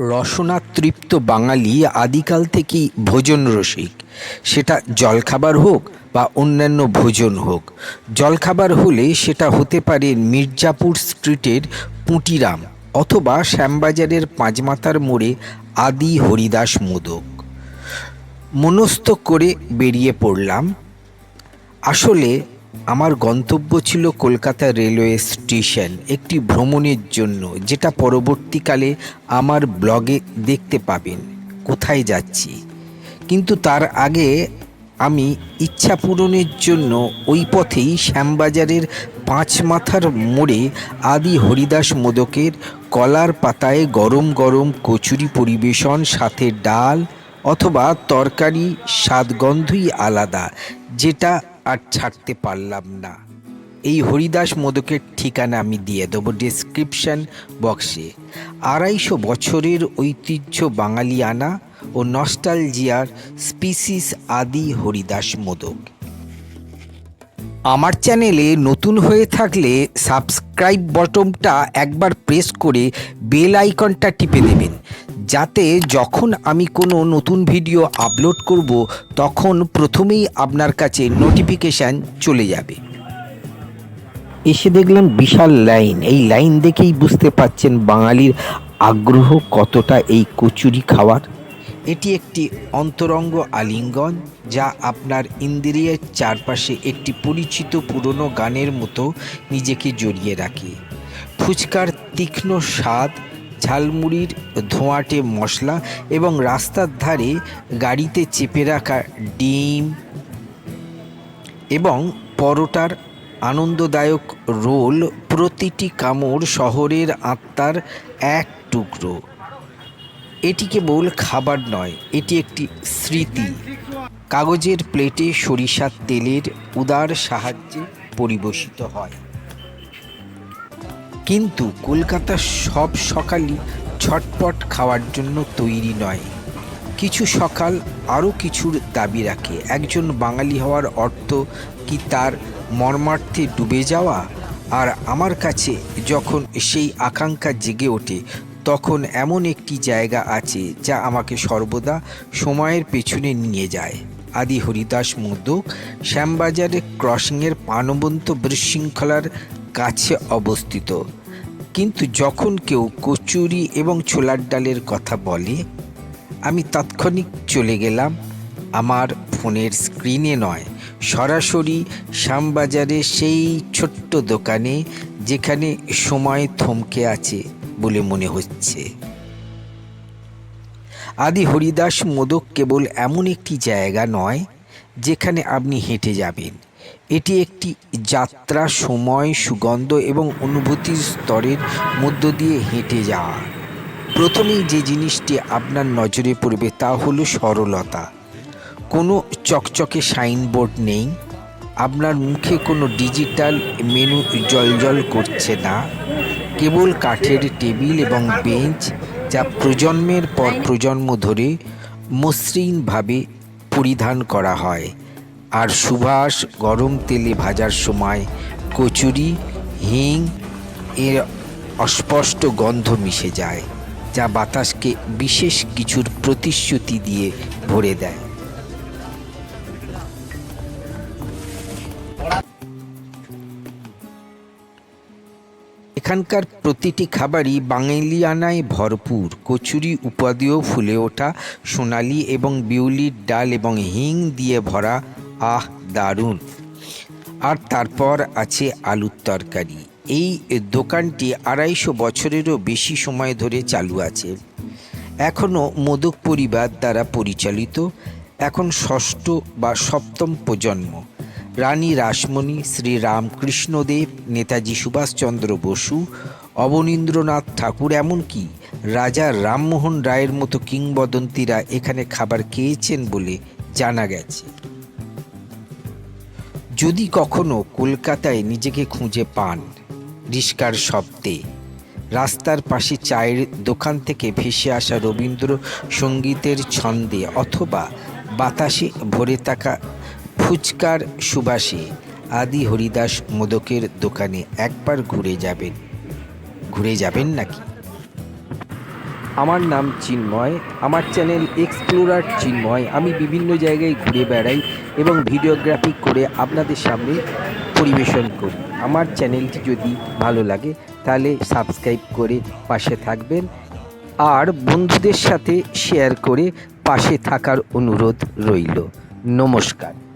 রসনাতৃপ্ত বাঙালি আদিকাল থেকেই ভোজন রসিক। সেটা জলখাবার হোক বা অন্যান্য ভোজন হোক। জলখাবার হলে সেটা হতে পারে মির্জাপুর স্ট্রিটের পুঁটিরাম অথবা শ্যামবাজারের পাঁচমাথার মোড়ে আদি হরিদাস মোদক। মনস্থ করে বেরিয়ে পড়লাম। আসলে আমার গন্তব্য ছিল কলকাতা রেলওয়ে স্টেশন, একটি ভ্রমণের জন্য, যেটা পরবর্তীকালে আমার ব্লগে দেখতে পাবেন, কোথায় যাচ্ছি। কিন্তু তার আগে আমি ইচ্ছা পূরণের জন্য ওই পথেই শ্যামবাজারের পাঁচ মাথার মোড়ে আদি হরিদাস মোদকের কলার পাতায় গরম গরম কচুরি পরিবেশন, সাথে ডাল অথবা তরকারি স্বাদগন্ধই আলাদা, যেটা আর ছাড়তে পারলাম না। এই হরিদাস মোদকের ঠিকানা আমি দিয়ে দেব ডেসক্রিপশন বক্সে আড়াইশো বছরের ঐতিহ্য বাঙালিয়ানা ও নস্টালজিয়ার স্পিসিস আদি হরিদাস মোদক। আমার চ্যানেলে নতুন হয়ে থাকলে সাবস্ক্রাইব বটনটা একবার প্রেস করে বেল আইকনটা টিপে দেবেন। যাতে যখন আমি কোনো নতুন ভিডিও আপলোড করব, তখন প্রথমেই আপনার কাছে নোটিফিকেশান চলে যাবে। এসে দেখলাম বিশাল লাইন। এই লাইন দেখেই বুঝতে পাচ্ছেন বাঙালির আগ্রহ কতটা এই কচুরি খাওয়ার। এটি একটি অন্তরঙ্গ আলিঙ্গন যা আপনার ইন্দ্রিয়ের চারপাশে একটি পরিচিত পুরনো গানের মতো নিজেকে জড়িয়ে রাখে। ফুচকার তীক্ষ্ণ স্বাদ, ঝালমুড়ির ধোঁয়াটে মশলা এবং রাস্তার ধারে গাড়িতে চেপে রাখা ডিম এবং পরোটার আনন্দদায়ক রোল প্রতিটি কামড় শহরের আত্মার এক টুকরো। এটি কেবল খাবার নয়, এটি একটি স্মৃতি। কাগজের প্লেটে সরিষার তেলের উদার সাহায্যে পরিবেশিত হয়। কিন্তু কলকাতা সব সকালই ছটপট খাওয়ার জন্য তৈরি নয়। কিছু সকাল আরও কিছুর দাবি রাখে। একজন বাঙালি হওয়ার অর্থ কি তার মর্মার্থে ডুবে যাওয়া? আর আমার কাছে যখন সেই আকাঙ্ক্ষা জেগে ওঠে তখন এমন একটি জায়গা আছে যা আমাকে সর্বদা সময়ের পেছনে নিয়ে যায়। আদি হরিদাস মোদক শ্যামবাজারের ক্রসিংয়ের প্রাণবন্ত বিশৃঙ্খলার কাছে অবস্থিত। কিন্তু যখন কেউ কচুরি এবং ছোলার ডালের কথা বলে, আমি তাৎক্ষণিক চলে গেলাম। আমার ফোনের স্ক্রিনে নয়, সরাসরি শ্যামবাজারে সেই ছোট্ট দোকানে যেখানে সময় থমকে আছে। বলে মনে হচ্ছে। আদি হরিদাস মোদক কেবল এমন একটি জায়গা নয়, যেখানে আপনি হেঁটে যাবেন। এটি একটি যাত্রা, সময়, সুগন্ধ এবং অনুভূতির স্তরের মধ্য দিয়ে হেঁটে যাওয়া। প্রথমেই যে জিনিসটি আপনার নজরে পড়বে তা হলো সরলতা। কোনো চকচকে সাইনবোর্ড নেই, আপনার মুখে কোনো ডিজিটাল মেনু জলজল করছে না। কেবল কাঠের টেবিল এবং বেঞ্চ যা প্রজন্মের পর প্রজন্ম ধরে মসৃণভাবে পরিধান করা হয়। আর সুবাস গরম তেলে ভাজার সময় কচুরি, হিং এর অস্পষ্ট গন্ধ মিশে যায়, যা বাতাসকে বিশেষ কিছুর প্রতিশ্রুতি দিয়ে ভরে দেয়। এখানকার প্রতিটি খাবারই বাঙালিয়ানায় ভরপুর। কচুরি, উপাদেয়, ফুলে ওঠা, সোনালি এবং বিউলির ডাল এবং হিং দিয়ে ভরা, আহ, দারুণ। আর তারপর আছে আলুর তরকারি। এই দোকানটি আড়াইশো বছরেরও বেশি সময় ধরে চালু আছে। এখনও মোদক পরিবার দ্বারা পরিচালিত। এখন ষষ্ঠ বা সপ্তম প্রজন্ম। রানী রাসমণি, শ্রী রামকৃষ্ণদেব, নেতাজি সুভাষচন্দ্র বসু, অবনীন্দ্রনাথ ঠাকুর এমনকি রাজা রামমোহন রায়ের মতো কিংবদন্তিরা এখানে খাবার খেয়েছেন বলে জানা গেছে। যদি কখনো কলকাতায় নিজেকে খুঁজে পান, রিস্কার শব্দে, রাস্তার পাশে চায়ের দোকান থেকে ভেসে আসা রবীন্দ্র সঙ্গীতের ছন্দে অথবা বাতাসে ভরে থাকা ফুচকার সুবাসে আদি হরিদাস মোদকের দোকানে একবার ঘুরে যাবেন। ঘুরে যাবেন নাকি? আমার নাম চিন্ময়, আমার চ্যানেল এক্সপ্লোরার চিন্ময়। আমি বিভিন্ন জায়গায় ঘুরে বেড়াই এবং ভিডিওগ্রাফি করে আপনাদের সামনে পরিবেশন করি। আমার চ্যানেলটি যদি ভালো লাগে, তাহলে সাবস্ক্রাইব করে পাশে থাকবেন। আর বন্ধুদের সাথে শেয়ার করে পাশে থাকার অনুরোধ রইল। নমস্কার।